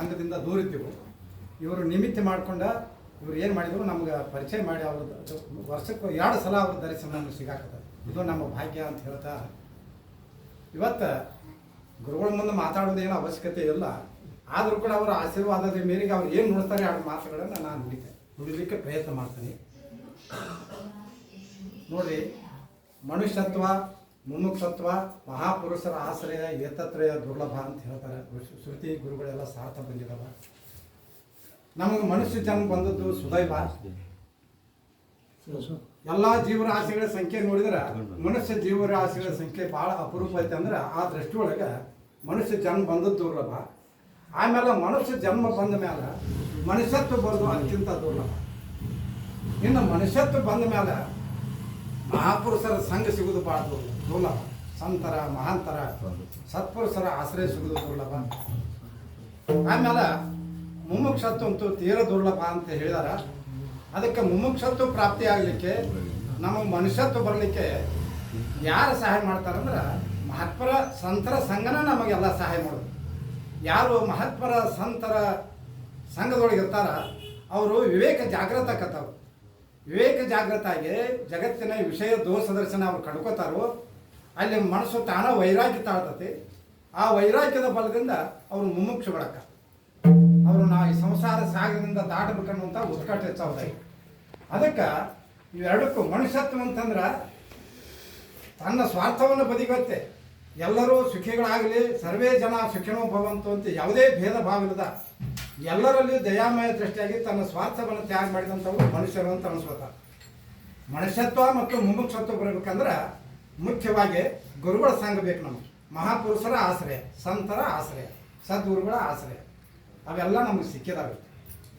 ಸಂಘದಿಂದ ದೂರ ಇದ್ದೀವಿ ಇವರು ನಿಮಿತ್ತ ಮಾಡ್ಕೊಂಡ ಇವ್ರು ಏನು ಮಾಡಿದ್ರು, ನಮ್ಗೆ ಪರಿಚಯ ಮಾಡಿ ಅವ್ರದ್ದು ವರ್ಷಕ್ಕೆ ಎರಡು ಸಲ ಅವ್ರ ದರ್ಶನ ನಮ್ಗೆ ಸಿಗಾಕದ ಇದು ನಮ್ಮ ಭಾಗ್ಯ ಅಂತ ಹೇಳ್ತಾ ಇವತ್ತು ಗುರುಗಳ ಮುಂದೆ ಮಾತಾಡೋದೇನು ಅವಶ್ಯಕತೆ ಇಲ್ಲ. ಆದರೂ ಕೂಡ ಅವರ ಆಶೀರ್ವಾದದ ಮೇರೆಗೆ ಅವ್ರು ಏನು ನೋಡ್ತಾರೆ ಆ ಮಾತುಗಳನ್ನು ನಾನು ನುಡಿತೆ ನುಡಿಲಿಕ್ಕೆ ಪ್ರಯತ್ನ ಮಾಡ್ತೀನಿ. ನೋಡಿ, ಮನುಷ್ಯತ್ವ ಮುಮುಕ್ಷತ್ವ ಮಹಾಪುರುಷರ ಆಶ್ರಯ, ಏತತ್ರಯ ದುರ್ಲಭ ಅಂತ ಹೇಳ್ತಾರೆ ಶ್ರುತಿ ಗುರುಗಳೆಲ್ಲ ಸಾರ್ಥ ಬಂದಿದ್ದಾವೆ. ನಮಗೆ ಮನುಷ್ಯ ಜನ್ಮ ಬಂದದ್ದು ಸುದೈವ ಎಲ್ಲ ಜೀವರಾಶಿಗಳ ಸಂಖ್ಯೆ ನೋಡಿದ್ರೆ ಮನುಷ್ಯ ಜೀವರಾಶಿಗಳ ಸಂಖ್ಯೆ ಭಾಳ ಅಪರೂಪ ಐತೆ ಅಂದ್ರೆ ಆ ದೃಷ್ಟಿಯೊಳಗೆ ಮನುಷ್ಯ ಜನ್ಮ ಬಂದದ್ದು ದುರ್ಲಭ. ಆಮೇಲೆ ಮನುಷ್ಯ ಜನ್ಮ ಬಂದ ಮೇಲೆ ಮನುಷ್ಯತ್ವ ಬಂದು ಅತ್ಯಂತ ದುರ್ಲಭ. ಇನ್ನು ಮನುಷ್ಯತ್ವ ಬಂದ ಮೇಲೆ ಮಹಾಪುರುಷರ ಸಂಘ ಸಿಗೋದು ಭಾಳ ದುರ್ಲಭ. ದುರ್ಲಭ ಸಂತರ, ಮಹಾಂತರ, ಸತ್ಪುರುಷರ ಆಶ್ರಯ ದುರ್ಲಭ. ಆಮೇಲೆ ಮುಮುಕ್ಷತ್ವ ಅಂತೂ ತೀರ ದುರ್ಲಭ ಅಂತ ಹೇಳಿದಾರ. ಅದಕ್ಕೆ ಮುಮುಕ್ಷತ್ವ ಪ್ರಾಪ್ತಿ ಆಗಲಿಕ್ಕೆ, ನಮಗೆ ಮನುಷ್ಯತ್ವ ಬರಲಿಕ್ಕೆ ಯಾರು ಸಹಾಯ ಮಾಡ್ತಾರಂದ್ರೆ ಮಹತ್ವರ ಸಂತರ ಸಂಘನ ನಮಗೆಲ್ಲ ಸಹಾಯ ಮಾಡೋದು. ಯಾರು ಮಹತ್ವರ ಸಂತರ ಸಂಘದೊಳಗೆ ಇರ್ತಾರ, ಅವರು ವಿವೇಕ ಜಾಗೃತ ಕತ್ತವ್ರು ವಿವೇಕ ಜಾಗೃತ ಆಗಿ ಜಗತ್ತಿನ ವಿಷಯ ದೋಷ ದರ್ಶನ ಅವ್ರು ಕಡ್ಕೋತಾರೋ ಅಲ್ಲಿ ಮನಸ್ಸು ತಾನ ವೈರಾಗ್ಯ ತಾಳ್ತತಿ. ಆ ವೈರಾಗ್ಯದ ಬಲದಿಂದ ಅವರು ಮುಮುಕ್ಷುಗಳಕ್ಕ ಅವರು ನಾವು ಈ ಸಂಸಾರ ಸಾಗರದಿಂದ ದಾಟಬೇಕನ್ನುವಂಥ ಉತ್ಕಟ ಹೆಚ್ಚಾವುದಾಗಿ ಅದಕ್ಕೆ ಇವೆರಡಕ್ಕೂ ಮನುಷ್ಯತ್ವ ಅಂತಂದ್ರೆ ತನ್ನ ಸ್ವಾರ್ಥವನ್ನು ಬದಿಗೊತ್ತೆ. ಎಲ್ಲರೂ ಸುಖಿಗಳಾಗಲಿ, ಸರ್ವೇ ಜನ ಸುಖಿನೋ ಭವಂತು ಅಂತ ಯಾವುದೇ ಭೇದ ಭಾವವಿಲ್ಲದ ಎಲ್ಲರಲ್ಲಿ ದಯಾಮಯ ದೃಷ್ಟಿಯಾಗಿ ತನ್ನ ಸ್ವಾರ್ಥವನ್ನು ತ್ಯಾಗ ಮಾಡಿದಂಥವು ಮನುಷ್ಯರು ಅಂತ ಅನಿಸ್ಬೋದ ಮನುಷ್ಯತ್ವ ಮತ್ತು ಮುಮುಕ್ಷತ್ವ ಬರಬೇಕಂದ್ರೆ ಮುಖ್ಯವಾಗಿ ಗುರುಗಳ ಸಂಘ ಬೇಕು ನಮಗೆ. ಮಹಾಪುರುಷರ ಆಶ್ರಯ, ಸಂತರ ಆಶ್ರಯ, ಸದ್ಗುರುಗಳ ಆಶ್ರಯ. ಅವೆಲ್ಲ ನಮಗೆ ಸಿಕ್ಕಿದಾವೆ.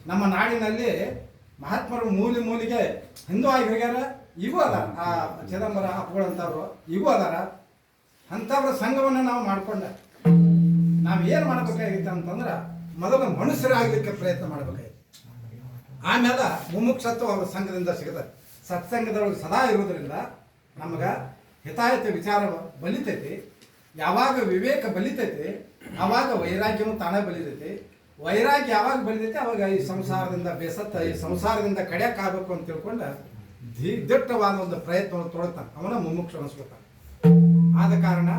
ನಮ್ಮ ನಾಡಿನಲ್ಲಿ ಮಹಾತ್ಮರು ಮೂಲೆ ಮೂಲಿಗೆ ಹಿಂದೂ ಆಗಿ ಹೋಗ್ಯಾರ ಇವು ಅದಾರ. ಆ ಚಿದಂಬರ ಅಪ್ಪಗಳಂತವ್ರು ಇವು ಅದಾರ. ಅಂಥವ್ರ ಸಂಘವನ್ನು ನಾವು ಮಾಡ್ಕೊಂಡ. ನಾವು ಏನು ಮಾಡ್ಬೇಕಾಗಿತ್ತು ಅಂತಂದ್ರೆ ಮೊದಲು ಮನುಷ್ಯರಾಗಲಿಕ್ಕೆ ಪ್ರಯತ್ನ ಮಾಡ್ಬೇಕಾಗಿತ್ತು. ಆಮೇಲೆ ಮುಮುಕ್ಷತ್ವ ಅವ್ರ ಸಂಘದಿಂದ ಸಿಗದ. ಸತ್ಸಂಗದೊಳಗೆ ಸದಾ ಇರೋದ್ರಿಂದ ನಮಗೆ ಹಿತಾಯತ ವಿಚಾರ ಬಲಿತೈತಿ, ಯಾವಾಗ ವಿವೇಕ ಬಲಿತೈತಿ, ಆವಾಗ ವೈರಾಗ್ಯವು ತಾನೇ ಬಲಿತೈತಿ. ವೈರಾಗ್ಯ ಯಾವಾಗ ಬಲಿತೈತಿ, ಅವಾಗ ಈ ಸಂಸಾರದಿಂದ ಬೇಸತ್ತ, ಈ ಸಂಸಾರದಿಂದ ಕಡಿಯಕ್ಕಾಗಬೇಕು ಅಂತ ತಿಳ್ಕೊಂಡು ದಿಟ್ಟವಾದ ಒಂದು ಪ್ರಯತ್ನವನ್ನು ತೊಡತಾನೆ ಅವನ ಮುಮುಕ್ಷ ಅನಿಸ್ಕೊತಾನೆ. ಆದ ಕಾರಣ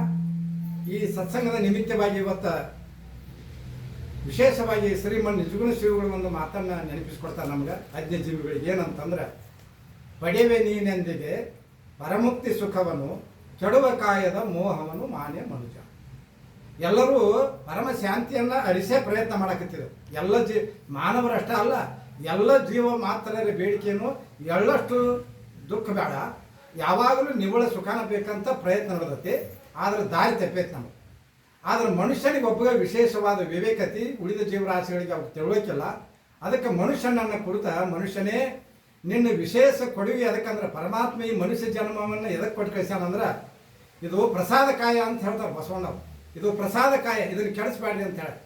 ಈ ಸತ್ಸಂಗದ ನಿಮಿತ್ತವಾಗಿ ಇವತ್ತು ವಿಶೇಷವಾಗಿ ಶ್ರೀಮನ್ ನಿಜಗುಣ ಶ್ರೀಗಳು ಒಂದು ಮಾತನ್ನು ನೆನಪಿಸ್ಕೊಡ್ತಾರೆ ನಮ್ಗೆ. ಅಜ್ಞ ಜೀವಿಗಳಿಗೆ ಏನಂತಂದ್ರೆ ಪಡೆವೆ ನೀನೆಂದಿಗೆ ಪರಮುಕ್ತಿ ಸುಖವನ್ನು, ಕೆಡುವ ಕಾಯದ ಮೋಹವನ್ನು ಮಾನ್ಯ ಮನುಜ. ಎಲ್ಲರೂ ಪರಮ ಶಾಂತಿಯನ್ನ ಅರಿಸೇ ಪ್ರಯತ್ನ ಮಾಡಕತ್ತಿದ್ರು. ಎಲ್ಲ ಜೀ ಮಾನವರಷ್ಟ ಅಲ್ಲ, ಎಲ್ಲ ಜೀವ ಮಾತ್ರರ ಬೇಡಿಕೆಯನ್ನು ಎಳ್ಳಷ್ಟು ದುಃಖ ಬೇಡ. ಯಾವಾಗಲೂ ನಿವ್ವಳ ಸುಖನ ಬೇಕಂತ ಪ್ರಯತ್ನ ನಡೆದತಿ. ಆದ್ರೆ ದಾರಿ ತಪ್ಪೈತೆ ನಮಗೆ. ಆದ್ರೆ ಮನುಷ್ಯನಿಗೆ ಒಬ್ಬ ವಿಶೇಷವಾದ ವಿವೇಕತಿ ಉಳಿದ ಜೀವರಾಶಿಗಳಿಗೆ ಅವ್ರು ತಿಳುವಳಿಕಿಲ್ಲ, ಅದಕ್ಕೆ ಮನುಷ್ಯನನ್ನ ಕುರಿತ ಮನುಷ್ಯನೇ ನಿನ್ನ ವಿಶೇಷ ಕೊಡುಗೆ ಅದಕ್ಕಂದ್ರೆ ಪರಮಾತ್ಮ ಈ ಮನುಷ್ಯ ಜನ್ಮವನ್ನು ಎದಕ್ಕೆ ಕೊಟ್ಟು ಕಳಿಸ್ಯಾನಂದ್ರೆ ಇದು ಪ್ರಸಾದ ಕಾಯ ಅಂತ ಹೇಳ್ತಾರೆ ಬಸವಣ್ಣವ್ರು. ಇದು ಪ್ರಸಾದ ಕಾಯ, ಇದನ್ನು ಕೆಡಿಸ್ಬೇಡ್ರಿ ಅಂತ ಹೇಳಿ.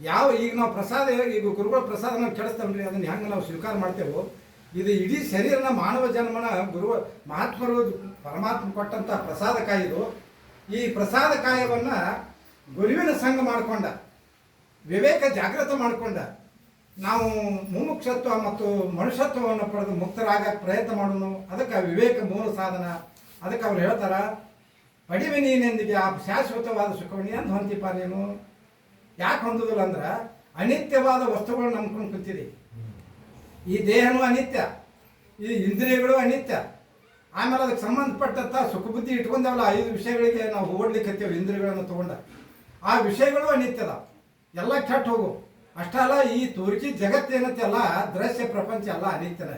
ಯಾವ ಈಗ ನಾವು ಪ್ರಸಾದ, ಈಗ ಗುರುಗಳ ಪ್ರಸಾದ ನಾವು ಕೆಡಿಸ್ತೇವ್ರಿ ಅದನ್ನು ಹೆಂಗೆ ನಾವು ಸ್ವೀಕಾರ ಮಾಡ್ತೇವೋ? ಇದು ಇಡೀ ಶರೀರನ ಮಾನವ ಜನ್ಮನ ಗುರು ಮಹಾತ್ಮರು ಪರಮಾತ್ಮ ಕೊಟ್ಟಂಥ ಪ್ರಸಾದ ಕಾಯ ಇದು. ಈ ಪ್ರಸಾದ ಕಾಯವನ್ನ ಗುರುವಿನ ಸಂಘ ಮಾಡಿಕೊಂಡ, ವಿವೇಕ ಜಾಗೃತ ಮಾಡಿಕೊಂಡ ನಾವು ಮುಮುಕ್ಷತ್ವ ಮತ್ತು ಮನುಷ್ಯತ್ವವನ್ನು ಪಡೆದು ಮುಕ್ತರಾಗ ಪ್ರಯತ್ನ ಮಾಡೋಣ ಅದಕ್ಕೆ ವಿವೇಕ ಮೂಲ ಸಾಧನ. ಅದಕ್ಕೆ ಅವ್ರು ಹೇಳ್ತಾರ, ಪಡಿವೆ ನೀನೆಂದಿಗೆ ಆ ಶಾಶ್ವತವಾದ ಸುಖವನ್ನು ಎಂದು ಹೊಂದಿಪ್ಪ ನೀನು. ಯಾಕೆ ಹೊಂದಿದ್ರು ಅಂದ್ರೆ, ಅನಿತ್ಯವಾದ ವಸ್ತುಗಳು ನಂಬ್ಕೊಂಡು ಕೂತಿರಿ ಈ ದೇಹನೂ ಅನಿತ್ಯ, ಈ ಇಂದ್ರಿಯಗಳು ಅನಿತ್ಯ. ಆಮೇಲೆ ಅದಕ್ಕೆ ಸಂಬಂಧಪಟ್ಟಂಥ ಸುಖ ಬುದ್ಧಿ ಇಟ್ಕೊಂಡವಲ್ಲ, ಐದು ವಿಷಯಗಳಿಗೆ ನಾವು ಓಡ್ಲಿಕ್ಕೆ ಇಂದ್ರಿಯಗಳನ್ನು ತಗೊಂಡ. ಆ ವಿಷಯಗಳು ಅನಿತ್ಯದ. ಎಲ್ಲ ಕೆಟ್ಟ ಹೋಗು. ಅಷ್ಟಲ್ಲ, ಈ ತೋರಿಕೆ ಅಲ್ಲ ದೃಶ್ಯ ಪ್ರಪಂಚ ಎಲ್ಲ ಶಾಶ್ವತವಾಗಿ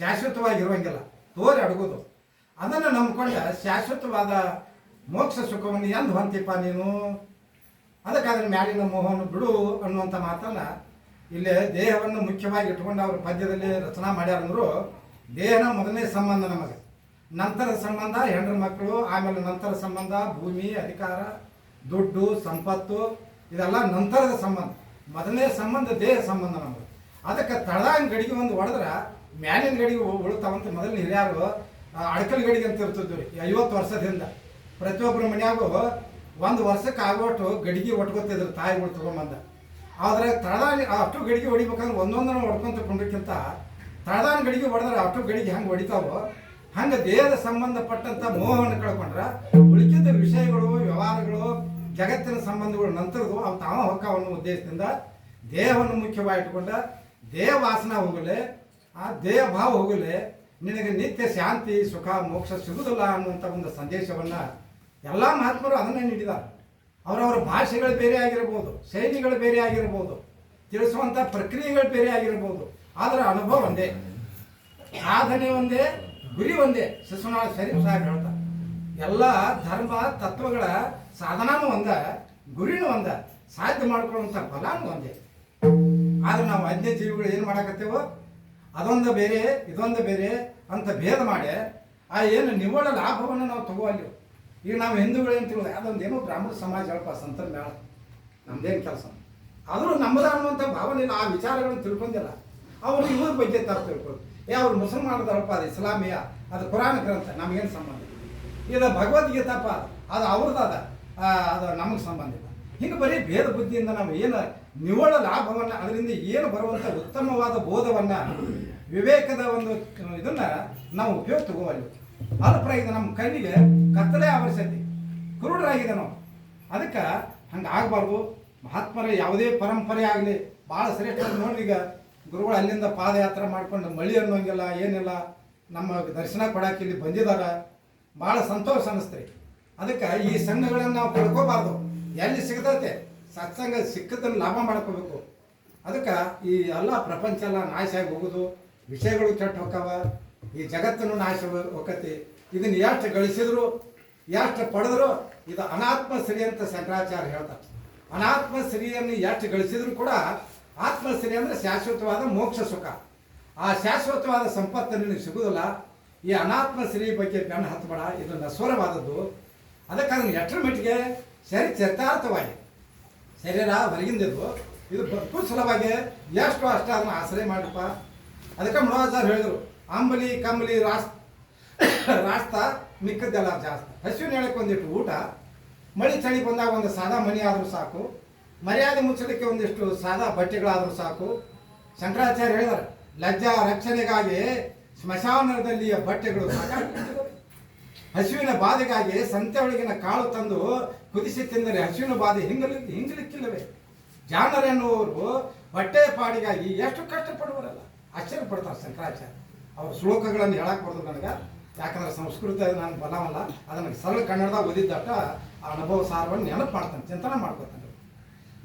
ಶಾಶ್ವತವಾಗಿರುವಂಗಿಲ್ಲ ತೋರಿ ಅಡಗೋದು. ಅದನ್ನು ನಂಬ್ಕೊಂಡ ಶಾಶ್ವತವಾದ ಮೋಕ್ಷ ಸುಖವನ್ನು ಎಂದು ಹೊಂತಿಪ್ಪ ನೀನು? ಅದಕ್ಕೆ ಅದನ್ನು ಮ್ಯಾಲಿನ ಮೋಹವನ್ನು ಬಿಡು ಅನ್ನುವಂಥ ಮಾತನ್ನ ಇಲ್ಲಿ ದೇಹವನ್ನು ಮುಖ್ಯವಾಗಿ ಇಟ್ಕೊಂಡು ಅವರು ಪದ್ಯದಲ್ಲಿ ರಚನಾ ಮಾಡ್ಯಾರಂದ್ರು ದೇಹನ ಮೊದಲನೇ ಸಂಬಂಧ ನಮಗೆ. ನಂತರ ಸಂಬಂಧ ಹೆಣ್ಣು ಮಕ್ಕಳು, ಆಮೇಲೆ ನಂತರ ಸಂಬಂಧ, ಭೂಮಿ, ಅಧಿಕಾರ, ದುಡ್ಡು, ಸಂಪತ್ತು, ಇದೆಲ್ಲ ನಂತರದ ಸಂಬಂಧ. ಮೊದಲನೇ ಸಂಬಂಧ, ದೇಹ ಸಂಬಂಧ ನಮ್ಗೆ ಅದಕ್ಕೆ ತಳದ ಗಡಿಗೆ ಒಂದು ಹೊಡೆದ್ರೆ ಮ್ಯಾಲಿನ ಗಡಿಗೆ ಉಳ್ತಾವಂತ ಮೊದಲು ಹಿರಿಯರು ಅಡಕಲ್ ಗಡಿಗೆ ಅಂತ ಇರ್ತಿದ್ವಿ ರೀ ಐವತ್ತು ವರ್ಷದಿಂದ. ಪ್ರತಿಯೊಬ್ಬರ ಮನ್ಯಾಗೂ ಒಂದು ವರ್ಷಕ್ಕೆ ಆಗೋಟು ಗಡಿಗೆ ಒಟ್ಕೋತಿದ್ರು ತಾಯಿಗಳು ತಗೊಂಬಂದ. ಆದ್ರೆ ತಳದಾನ ಅಷ್ಟು ಗಡಿಗೆ ಹೊಡಿಬೇಕಂದ್ರೆ ಒಂದೊಂದನ್ನು ಹೊಡ್ಕೊಂತ ಕುಂಡ್ರಕ್ಕಿಂತ ತಳದಾನ ಗಡಿಗೆ ಹೊಡೆದ್ರೆ ಅಷ್ಟು ಗಡಿಗೆ ಹೆಂಗೆ ಹೊಡಿತಾವೋ, ಹಂಗೆ ದೇಹದ ಸಂಬಂಧಪಟ್ಟಂತ ಮೋಹವನ್ನು ಕಳ್ಕೊಂಡ್ರೆ ಉಳಿಕಿದ ವಿಷಯಗಳು, ವ್ಯವಹಾರಗಳು ಜಗತ್ತಿನ ಸಂಬಂಧಗಳು ನಂತರದು ಅವು ತಾವ ಹೊಕ್ಕವನ್ನು ಉದ್ದೇಶದಿಂದ ದೇಹವನ್ನು ಮುಖ್ಯವಾಗಿ ಇಟ್ಕೊಂಡ ದೇಹ ವಾಸನ ಹೋಗಲೆ, ಆ ದೇಹ ಭಾವ ಹೋಗಲೆ, ನಿನಗೆ ನಿತ್ಯ ಶಾಂತಿ, ಸುಖ, ಮೋಕ್ಷ ಸಿಗುವುದಿಲ್ಲ ಅನ್ನುವಂಥ ಒಂದು ಸಂದೇಶವನ್ನು ಎಲ್ಲ ಮಹಾತ್ಮರು ಅದನ್ನೇ ನೀಡಿದ್ದಾರೆ. ಅವರವರ ಭಾಷೆಗಳು ಬೇರೆ ಆಗಿರ್ಬೋದು, ಶೈಲಿಗಳು ಬೇರೆ ಆಗಿರ್ಬೋದು ತಿಳಿಸುವಂಥ ಪ್ರಕ್ರಿಯೆಗಳು ಬೇರೆ ಆಗಿರ್ಬೋದು, ಆದರೆ ಅನುಭವ ಒಂದೇ. ಸಾಧನೆ ಒಂದೇ, ಗುರಿ ಒಂದೇ. ಶಿಶುನಾಳ ಶರೀಫ್ ಸಾಹೇಬ್ ಹೇಳ್ತಾರೆ. ಎಲ್ಲ ಧರ್ಮ, ತತ್ವಗಳ ಸಾಧನಾನು ಒಂದ, ಗುರಿನೂ ಒಂದ, ಸಾಧ್ಯ ಮಾಡ್ಕೊಳ್ಳುವಂಥ ಫಲಾನು ಒಂದೇ. ಆದ್ರೆ ನಾವು ಅನ್ಯ ಜೀವಿಗಳು ಏನು ಮಾಡಕತ್ತೇವೋ? ಅದೊಂದು ಬೇರೆ, ಇದೊಂದು ಬೇರೆ ಅಂತ ಭೇದ ಮಾಡಿ, ಆ ಏನು ನಿವ್ವಳ ಲಾಭವನ್ನು ನಾವು ತಗೋವಲ್ಲಿ ಈಗ ನಾವು ಹಿಂದೂಗಳು ತಿಳಿದ ಅದೊಂದು ಏನೋ ಬ್ರಾಹ್ಮಣ ಸಮಾಜ ಹೇಳಪ್ಪ ಸಂತರ ಮೇಳ ನಮ್ದೇನು ಕೆಲಸ? ಆದರೂ ನಮ್ಮದ ಅನ್ನುವಂಥ ಭಾವನೆ ಆ ವಿಚಾರಗಳನ್ನು ತಿಳ್ಕೊಂಡಿಲ್ಲ. ಅವರು ಇವ್ರ ಬಗ್ಗೆ ತರ ತಿಳ್ಕೊಂಡು ಏ, ಅವ್ರು ಮುಸಲ್ಮಾನದಳಪ್ಪ ಅದು ಇಸ್ಲಾಮಿಯ, ಅದು ಪುರಾಣ ಗ್ರಂಥ, ನಮಗೇನು ಸಂಬಂಧ ಇದು ಭಗವದ್ಗೀತಪ್ಪ, ಅದು ಅವ್ರದ್ದು. ಅದ ಅದು ನಮಗೆ ಸಂಬಂಧ ಇಲ್ಲ. ಹಿಂಗೆ ಬರೀ ಭೇದ ಬುದ್ಧಿಯಿಂದ ನಾವು ಏನು ನಿವ್ವಳ ಲಾಭವನ್ನು ಅದರಿಂದ ಏನು ಬರುವಂಥ ಉತ್ತಮವಾದ ಬೋಧವನ್ನು ವಿವೇಕದ ಒಂದು ಇದನ್ನ ನಾವು ಉಪಯೋಗ ತಗೋವಲ್ಲಿ ಇದು ನಮ್ಮ ಕಣ್ಣಿಗೆ ಕತ್ತಲೆ ಆವರಿಸೈತಿ ಕುರುಡರಾಗಿದೆ ನಾವು. ಅದಕ್ಕೆ ಹಂಗೆ ಆಗಬಾರ್ದು. ಮಹಾತ್ಮರ ಯಾವುದೇ ಪರಂಪರೆ ಆಗಲಿ ಭಾಳ ಶ್ರೇಷ್ಠ ನೋಡ್ರಿ ಈಗ. ಗುರುಗಳು ಅಲ್ಲಿಂದ ಪಾದಯಾತ್ರೆ ಮಾಡ್ಕೊಂಡು ಮಳಿ ಅನ್ನೋಂಗಿಲ್ಲ ಏನಿಲ್ಲ, ನಮ್ಮ ದರ್ಶನ ಕೊಡಕ್ಕೆ ಇಲ್ಲಿ ಬಂದಿದ್ದಾರೆ ಭಾಳ ಸಂತೋಷ ಅನ್ನಿಸ್ತ್ರಿ ಅದಕ್ಕೆ ಈ ಸಂಘಗಳನ್ನು ನಾವು ಕಳ್ಕೋಬಾರ್ದು. ಎಲ್ಲಿ ಸಿಗ್ತೈತೆ? ಸತ್ಸಂಗ ಸಿಕ್ಕದನ್ನು ಲಾಭ ಮಾಡ್ಕೋಬೇಕು. ಅದಕ್ಕೆ ಈ ಎಲ್ಲ ಪ್ರಪಂಚ ಎಲ್ಲ ನಾಶ ಆಗಿ ಹೋಗೋದು. ವಿಷಯಗಳು ಕೆಟ್ಟ ಹೋಗವ ಈ ಜಗತ್ತನ್ನು ನಾಶ ಹೋಗತಿ ಇದನ್ನ ಎಷ್ಟು ಗಳಿಸಿದ್ರು, ಎಷ್ಟು ಪಡೆದ್ರು, ಇದು ಅನಾತ್ಮ ಸಿರಿ ಅಂತ ಶಂಕರಾಚಾರ್ಯ ಹೇಳ್ತಾರೆ. ಅನಾತ್ಮ ಸಿರಿಯನ್ನು ಎಷ್ಟು ಗಳಿಸಿದ್ರು ಕೂಡ ಆತ್ಮ ಸಿರಿ ಅಂದ್ರೆ ಶಾಶ್ವತವಾದ ಮೋಕ್ಷ ಸುಖ. ಆ ಶಾಶ್ವತವಾದ ಸಂಪತ್ತು ನಿನಗೆ ಸಿಗುವುದಿಲ್ಲ ಈ ಅನಾತ್ಮ ಸಿರಿ ಬಗ್ಗೆ ಬೆನ್ನು ಹತ್ತಬೇಡ ಇದು ನಶ್ವರವಾದದ್ದು ಅದಕ್ಕೆ ಎಷ್ಟರ ಮಟ್ಟಿಗೆ ಸರಿ ಚರಿತಾರ್ಥವಾಗಿ ಶರೀರ ಹೊರಗಿಂದಿದ್ದು ಇದು ಬದುಕು ಸುಲಭವಾಗಿ ಎಷ್ಟು ಅಷ್ಟ ಅದನ್ನು ಆಶ್ರಯ ಮಾಡಪ್ಪ ಅದಕ್ಕೆ ಸರ್ ಹೇಳಿದ್ರು, ಅಂಬಲಿ, ಕಂಬಲಿ, ರಾಸ್, ರಾಸ್ತ, ಮಿಕ್ಕದ್ದೆಲ್ಲ ಜಾಸ್ತಿ. ಹಸಿವಿನ ಹೇಳಕ್ಕೆ ಒಂದಿಟ್ಟು ಊಟ, ಮಳಿ ಚಳಿ ಬಂದಾಗ ಒಂದು ಸಾದಾ ಮನೆ ಆದರೂ ಸಾಕು, ಮರ್ಯಾದೆ ಮುಚ್ಚಲಿಕ್ಕೆ ಒಂದಿಷ್ಟು ಸಾದಾ ಬಟ್ಟೆಗಳಾದರೂ ಸಾಕು. ಶಂಕರಾಚಾರ್ಯ ಹೇಳಿದಾರೆ ಲಜ್ಜಾ ರಕ್ಷಣೆಗಾಗಿ ಸ್ಮಶಾನದಲ್ಲಿಯ ಬಟ್ಟೆಗಳು ಸಾಕಾಗ್ಬಿಟ್ಟಿವೆ. ಹಸುವಿನ ಬಾಧೆಗಾಗಿ ಸಂತೆ ಒಳಗಿನ ಕಾಳು ತಂದು ಕುದಿಸಿ ತಿಂದರೆ ಹಸುವಿನ ಬಾಧೆ ಹಿಂಗಲಿ ಹಿಂಗಲಿಕ್ಕಿಲ್ಲವೇ? ಜಾಣರೆನ್ನುವರು ಹೊಟ್ಟೆ ಪಾಡಿಗಾಗಿ ಎಷ್ಟು ಕಷ್ಟಪಡುವರಲ್ಲ? ಆಶ್ಚರ್ಯ ಪಡ್ತಾರೆ ಶಂಕರಾಚಾರ್ಯ. ಅವ್ರ ಶ್ಲೋಕಗಳನ್ನು ಹೇಳಕ್ ಬರೋದು ನನಗೆ, ಯಾಕಂದ್ರೆ ಸಂಸ್ಕೃತ ನಾನು ಬಲವಲ್ಲ ಅದನ್ನು ಸರಳ ಕನ್ನಡದಾಗ ಓದಿದ್ದಟ್ಟ ಆ ಅನುಭವ ಸಾರವನ್ನು ನೆನಪು ಮಾಡ್ತಾನೆ, ಚಿಂತನೆ ಮಾಡ್ಕೊತಾನೆ.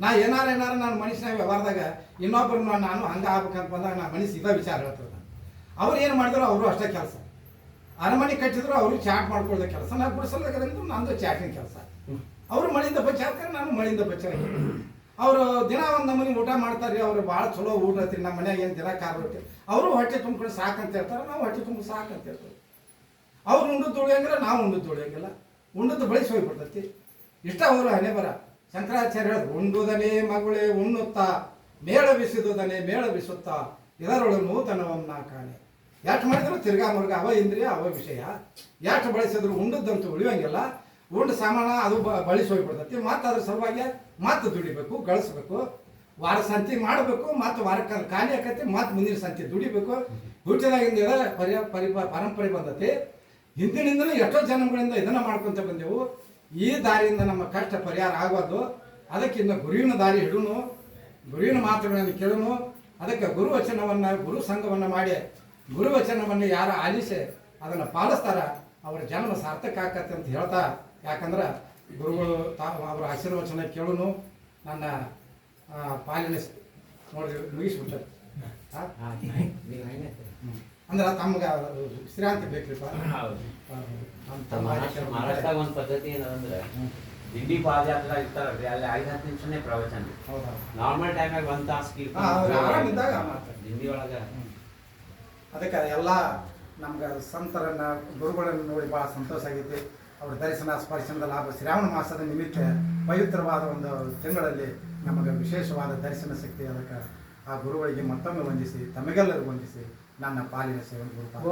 ನಾ ಏನಾರ ಏನಾರ ನಾನು ಮನುಷ್ಯನ ವ್ಯವಹಾರದಾಗ ಇನ್ನೊಬ್ಬರು ನಾನು ಹಂಗೆ ಆಗ್ಬೇಕಂತ ಬಂದಾಗ ನಾ ಮನುಷ್ಯ ಇದ ವಿಚಾರ ಹೇಳ್ತಿರ್ತಾನೆ ಅವ್ರು ಏನು ಮಾಡಿದ್ರು ಅವರು ಅಷ್ಟೇ ಕೆಲಸ. ಅರಮನೆ ಕಟ್ಟಿದ್ರು ಅವರು ಚಾಟ್ ಮಾಡ್ಕೊಳ್ಳೋ ಕೆಲಸ. ನಾನು ಬಿಡಿಸಲ್ಲಾಗದಂತೂ ನಂದು ಚಾಟಿನ ಕೆಲಸ. ಅವರು ಮಳೆಯಿಂದ ಬಚ್ಚಾಕ್ತಾರೆ ನಾನು ಮಳೆಯಿಂದ ಬಚ್ಚ ಅವರು ದಿನ ಒಂದು ನಮ್ಮನೆ ಊಟ ಮಾಡ್ತಾರೆ ಅವ್ರು ಭಾಳ ಚಲೋ ಊಟ ಐತಿ ನಮ್ಮ ಮನ್ಯಾಗ ಏನು ದಿನ ಕಾರ್ ರೊಟ್ಟಿ ಅವರು ಹೊಟ್ಟೆ ತುಂಬ್ಕೊಂಡು ಸಾಕಂತ ಹೇಳ್ತಾರೆ, ನಾವು ಹೊಟ್ಟೆ ತುಂಬ ಸಾಕಂತ ಹೇಳ್ತೀವಿ. ಅವ್ರು ಉಂಡದ್ದು ಉಳಿಯಂಗಿಲ್ಲ ನಾವು ಉಂಡದ್ದು ಉಳಿಯಂಗಿಲ್ಲ ಉಂಡದ್ದು ಬಳಸಿ ಹೋಗ್ಬಿಡ್ತೈತಿ ಇಷ್ಟ ಅವರು ಹಣೆ ಬರ. ಶಂಕರಾಚಾರ್ಯ ಹೇಳಿದ್ರು ಉಂಡುದನೇ ಮಗಳೇ ಉಣ್ಣುತ್ತಾ, ಮೇಳ ಬಿಸಿದುದನೇ ಮೇಳ ಬಿಸುತ್ತಾ ಇದರೊಳಗೆ ನೂತನವನ್ನ ಕಾಣೆ. ಯಾಟ್ ಮಾಡಿದ್ರು? ತಿರ್ಗಾ ಮುರ್ಗ, ಅವ ಇಂದ್ರಿಯ, ಅವ ವಿಷಯ. ಯಾಕೆ ಬಳಸಿದ್ರು? ಉಂಡದ್ದಂತೂ ಉಳಿಯೋಂಗಿಲ್ಲ. ಉಂಡ ಸಾಮಾನ ಅದು ಬಳಸಿ ಹೋಗ್ಬಿಡ್ತೈತಿ. ಮತ್ತೆ ಅದ್ರ ಸಲುವಾಗಿ ಮತ್ತೆ ದುಡಿಬೇಕು, ಗಳಿಸ್ಬೇಕು. ವಾರ ಸಂತಿ ಮಾಡಬೇಕು, ಮತ್ತು ವಾರ ಖಾಲಿ ಆಕತಿ, ಮತ್ತು ಮುಂದಿನ ಸಂತಿ ದುಡಿಬೇಕು. ಹುಟ್ಟಿದಾಗಿಂದ ಪರಿ ಪರಿ ಪರಂಪರೆ ಬಂದತಿ. ಹಿಂದಿನಿಂದಲೂ ಎಷ್ಟೋ ಜನ್ಮಗಳಿಂದ ಇದನ್ನ ಮಾಡ್ಕೊಂತ ಬಂದೆವು. ಈ ದಾರಿಯಿಂದ ನಮ್ಮ ಕಷ್ಟ ಪರಿಹಾರ ಆಗೋದು ಅದಕ್ಕಿಂತ ಗುರುವಿನ ದಾರಿ ಹಿಡುನು ಗುರುವಿನ ಮಾತುಗಳನ್ನು ಕೇಳುನು. ಅದಕ್ಕೆ ಗುರುವಚನವನ್ನ, ಗುರು ಸಂಘವನ್ನು ಮಾಡಿ ಗುರುವಚನವನ್ನು ಯಾರು ಆಲಿಸಿ ಅದನ್ನು ಪಾಲಿಸ್ತಾರ ಅವರ ಜನ್ಮ ಸಾರ್ಥಕ ಆಕತ್ತೆ ಅಂತ ಹೇಳ್ತಾ ಯಾಕಂದ್ರೆ ಗುರುಗಳು ತಾ ಅವರ ಆಶೀರ್ವಚನ ಕೇಳುನು ನನ್ನ ಆ, ಪಾಲನೆ ನೋಡಿ ಮುಗಿಸ್ಬಿಟ್ಟ ಆ? ಅಂದ್ರೆ ತಮ್ಗೆ ವಿಶ್ರಾಂತಿ ಬೇಕ್ರಿಪ್ಪ? ಮಹಾರಾಷ್ಟ್ರದಾಗ ಒಂದು ಪದ್ಧತಿ ಏನಂದ್ರೆ ದಿಂಡಿ ಪಾದಯಾತ್ರೆ ಇರ್ತಾರಲ್ರಿ ಅಲ್ಲಿ ಐದು ಹತ್ತು ನಿಮಿಷನೇ ಪ್ರವಚನ. ಹೌದಾ ನಾರ್ಮಲ್ ಟೈಮ್ ಒಂದು ತಾಸು. ದಿಂಡಿ ಒಳಗ. ಅದಕ್ಕೆ ಎಲ್ಲ ನಮ್ಗೆ ಸಂತರನ್ನು ಗುರುಗಳನ್ನು ನೋಡಿ ಭಾಳ ಸಂತೋಷ ಆಗೈತಿ. ಅವ್ರ ದರ್ಶನ ಸ್ಪರ್ಶನದ ಲಾಭ ಶ್ರಾವಣ ಮಾಸದ ನಿಮಿತ್ತ ಪವಿತ್ರವಾದ ಒಂದು ತಿಂಗಳಲ್ಲಿ ನಮಗೆ ವಿಶೇಷವಾದ ದರ್ಶನ ಸಿಕ್ತಿ ಅದಕ್ಕೆ ಆ ಗುರುಗಳಿಗೆ ಮತ್ತೊಮ್ಮೆ ವಂದಿಸಿ ತಮಗೆಲ್ಲರೂ ವಂದಿಸಿ ನನ್ನ ಪಾಲಿನ ಸೇವೆ ಗುರುಪಾದ